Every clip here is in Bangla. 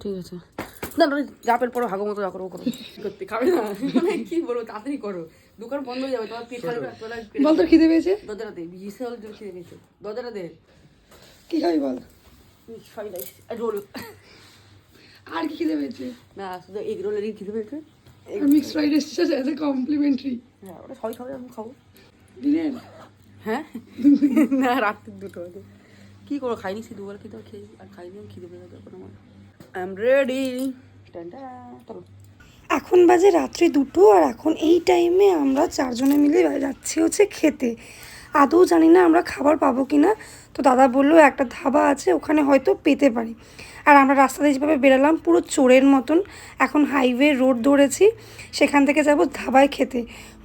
ঠিক আছে। না না জাপের পরো হাগো মতো যা করো করো। করতে খাবে না? মানে কি বলব তাড়াতাড়ি করো। দোকান বন্ধ হয়ে যাবে তোমার পেট তোলা বল তোর খিদে পেয়েছে? দরজাটা দে বিশাল জোর খেয়ে নিয়েছে দরজাটা দে। কি খাবি বল? Rice role. আর কি খিদে পেয়েছে? না শুধু এগ রোলেরই খেতে পেয়েছে। আর mix fried rice as a complimentary হ্যাঁ ওটা সবাই খাবে আমি খাব। দিনের? হ্যাঁ? না রাত্রির দুটো। কী করো, খাইনি সে দুবার খেতে খেয়ে আর খাইনি খিদে পেয়ে যাবে আমার আই এম রেডি এখন বাজে রাত্রি দুটো, আর এখন এই টাইমে আমরা চারজনে মিলে যাচ্ছি হচ্ছে খেতে। আদৌ জানি না আমরা খাবার পাবো কি না তো দাদা বলল, একটা ধাবা আছে, ওখানে হয়তো পেতে পারি। আর আমরা রাস্তা দিয়ে যেভাবে বেরালাম, পুরো চোরের মতন। এখন হাইওয়ে রোড ধরেছি, সেখান থেকে যাব ধাবায় খেতে।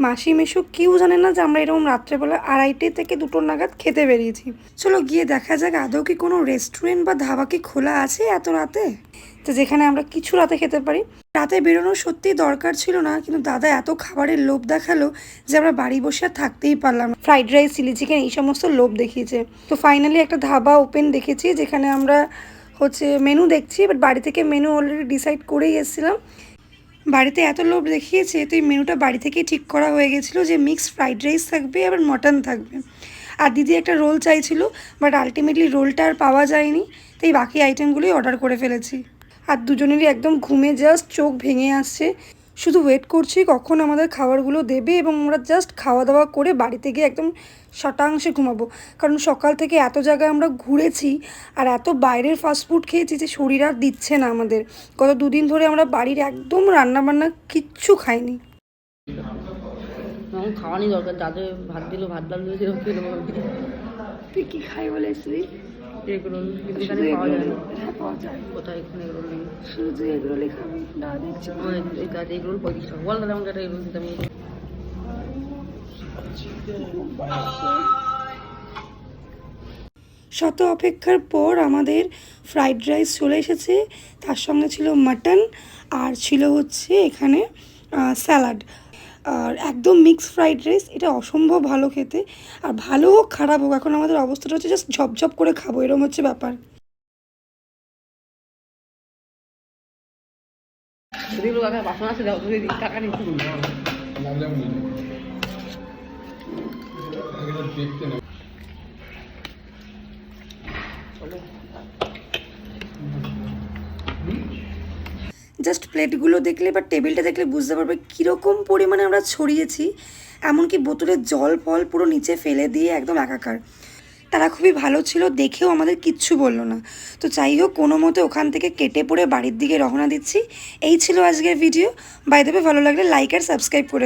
মাসি মেশো কেউ জানে না যে আমরা এরকম রাত্রেবেলা আড়াইটে থেকে দুটোর নাগাদ খেতে বেরিয়েছি। চলো গিয়ে দেখা যাক, আদৌ কি কোনো রেস্টুরেন্ট বা ধাবা কি খোলা আছে এত রাতে? তো যেখানে আমরা কিছু রাতে খেতে পারি। রাতে বেরোনো সত্যিই দরকার ছিল না, কিন্তু দাদা এত খাবারের লোভ দেখাল যে আমরা বাড়ি বসে আর থাকতেই পারলাম ফ্রাইড রাইস, চিলি চিকেন এই সমস্ত লোভ দেখিয়েছে। তো ফাইনালি একটা ধাবা ওপেন দেখেছি, যেখানে আমরা হচ্ছে মেনু দেখছি বাট বাড়ি থেকে মেনু অলরেডি ডিসাইড করেই এসেছিলাম। বাড়িতে এত লোভ দেখিয়েছে, তো এই মেনুটা বাড়ি থেকেই ঠিক করা হয়ে গেছিল যে মিক্সড ফ্রাইড রাইস থাকবে, আবার মটন থাকবে। আর দিদি একটা রোল চাইছিল বাট আলটিমেটলি রোলটা আর পাওয়া যায়নি, তো এই বাকি আইটেমগুলোই অর্ডার করে ফেলেছি। আর দুজনেরই একদম ঘুমে জাস্ট চোখ ভেঙে আসছে। শুধু ওয়েট করছি কখন আমাদের খাবারগুলো দেবে এবং আমরা জাস্ট খাওয়া দাওয়া করে বাড়িতে গিয়ে একদম শতাংশে ঘুমাবো। কারণ সকাল থেকে এত জায়গায় আমরা ঘুরেছি আর এত বাইরের ফাস্টফুড খেয়েছি যে শরীর আর দিচ্ছে না আমাদের। গত দুদিন ধরে আমরা বাড়ির একদম রান্নাবান্না কিচ্ছু খাইনি। এখন খাওয়া দরকার যাদের ভাত দিল ভাত ডাল দিল তুই কী খাই বলেছিলি এগ এখানে পাওয়া যায়? না পাওয়া যায়। কোথায় এখানে এগ নেই শুধু এগুলো খাবি না দেখছি। এই গাছ এগ পঁয়ত্রিশ টাকা বল তাহলে আমাকে একটা এগ দিতাম শত অপেক্ষার পর আমাদের ফ্রাইড রাইস চলে এসেছে। তার সঙ্গে ছিল মাটন আর ছিল হচ্ছে এখানে স্যালাড। আর একদম মিক্স ফ্রাইড রাইস এটা অসম্ভব ভালো খেতে। আর ভালো হোক খারাপ হোক এখন আমাদের অবস্থাটা হচ্ছে জাস্ট ঝপঝপ করে খাব এরকম হচ্ছে ব্যাপার। যদি জাস্ট প্লেটগুলো দেখলে বা টেবিলটা দেখলে বুঝতে পারবে কীরকম পরিমাণে আমরা ছড়িয়েছি, এমনকি বোতলের জল ফল পুরো নিচে ফেলে দিয়ে একদম একাকার। তারা খুবই ভালো ছিল, দেখেও আমাদের কিচ্ছু বলল না। তো যাই হোক, কোনো মতে ওখান থেকে কেটে পড়ে বাড়ির দিকে রওনা দিচ্ছি। এই ছিল আজকের ভিডিও বাইদেবে ভালো লাগলে লাইক আর সাবস্ক্রাইব করে